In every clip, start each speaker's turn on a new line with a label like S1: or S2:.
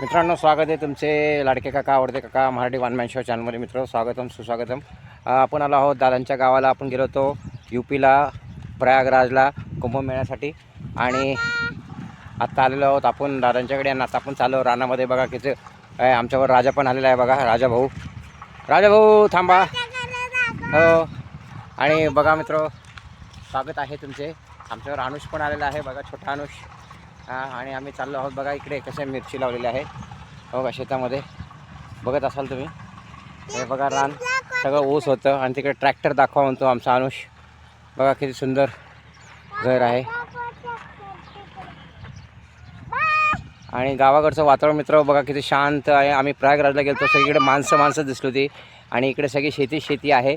S1: मित्रांनो स्वागत आहे तुमचे लाडके काका आवडते काका मराठी वन मॅन शो चॅनलमध्ये मित्र स्वागतम सुस्वागतम. आपण आलो आहोत दादांच्या गावाला. आपण गेलो होतो यू पीला प्रयागराजला कुंभमेळ्यासाठी आणि आत्ता आलेलो आहोत आपण दादांच्याकडे आणि आता आपण चाललो रानामध्ये. बघा किती आमच्यावर राजा पण आलेला आहे बघा. राजा भाऊ. राजा भाऊ थांबा. हो. आणि बघा मित्र स्वागत आहे तुमचे. आमच्यावर अनुष पण आलेला आहे. बघा छोटा अनुष. हा आणि आम्ही चाललो आहोत बघा इकडे कशा मिरची लावलेली आहे. हो बघा शेतामध्ये. बघत असाल तुम्ही? हे बघा रान सगळं ऊस होतं. आणि तिकडे ट्रॅक्टर दाखवा म्हणतो आमचा अनुष. बघा किती सुंदर घर आहे. आणि गावाकडचं वातावरण मित्र बघा किती शांत आहे. आम्ही प्रयागराजला गेलो सगळीकडे माणसं माणसं दिसली होती. आणि इकडे सगळी शेती शेती आहे.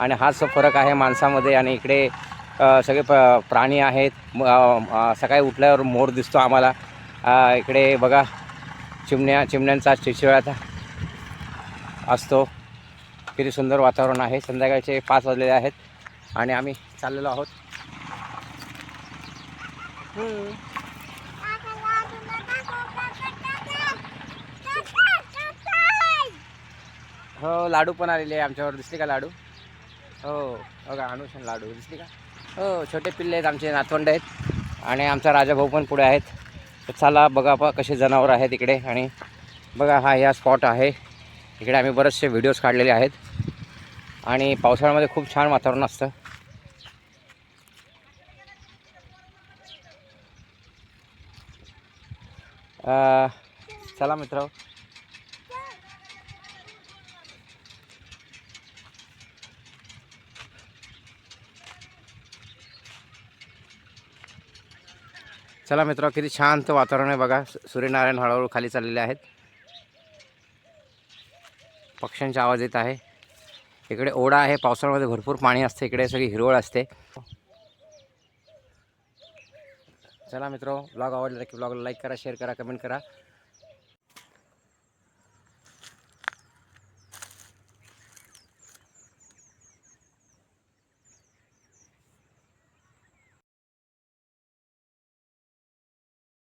S1: आणि हाच फरक आहे माणसामध्ये. आणि इकडे सगळे प प्राणी आहेत. सकाळी उठल्यावर मोर दिसतो आम्हाला. इकडे बघा चिमण्या चिमण्यांचा चिडचिडाचा असतो. किती सुंदर वातावरण आहे. संध्याकाळचे पाच वाजलेले आहेत आणि आम्ही चाललेलो आहोत. हो लाडू पण आलेले आहे आमच्यावर. दिसले का लाडू? हो बघा अनुषण लाडू. दिसले का? हो छोटे पिल्ले आहेत आमचे नातवंड आहेत. आणि आमचा राजा भाऊ पण पुढे आहेत. तर चला बघा पा कसे जनावर आहेत इकडे. आणि बघा हा ह्या स्पॉट आहे. इकडे आम्ही बरेचसे व्हिडिओज काढलेले आहेत. आणि पावसाळ्यामध्ये खूप छान वातावरण असतं. चला मित्र चला मित्र किती शांत वातावरण आहे बघा. सूर्यनारायण हळूहळू खाली चाललेले आहेत. पक्ष्यांचा आवाज येत आहे. इकडे ओढा आहे पावसाळ्यामध्ये भरपूर पाणी असते. इकडे सगळी हिरवळ असते. चला मित्र ब्लॉग आवडला की ब्लॉगला लाईक करा शेअर करा कमेंट करा.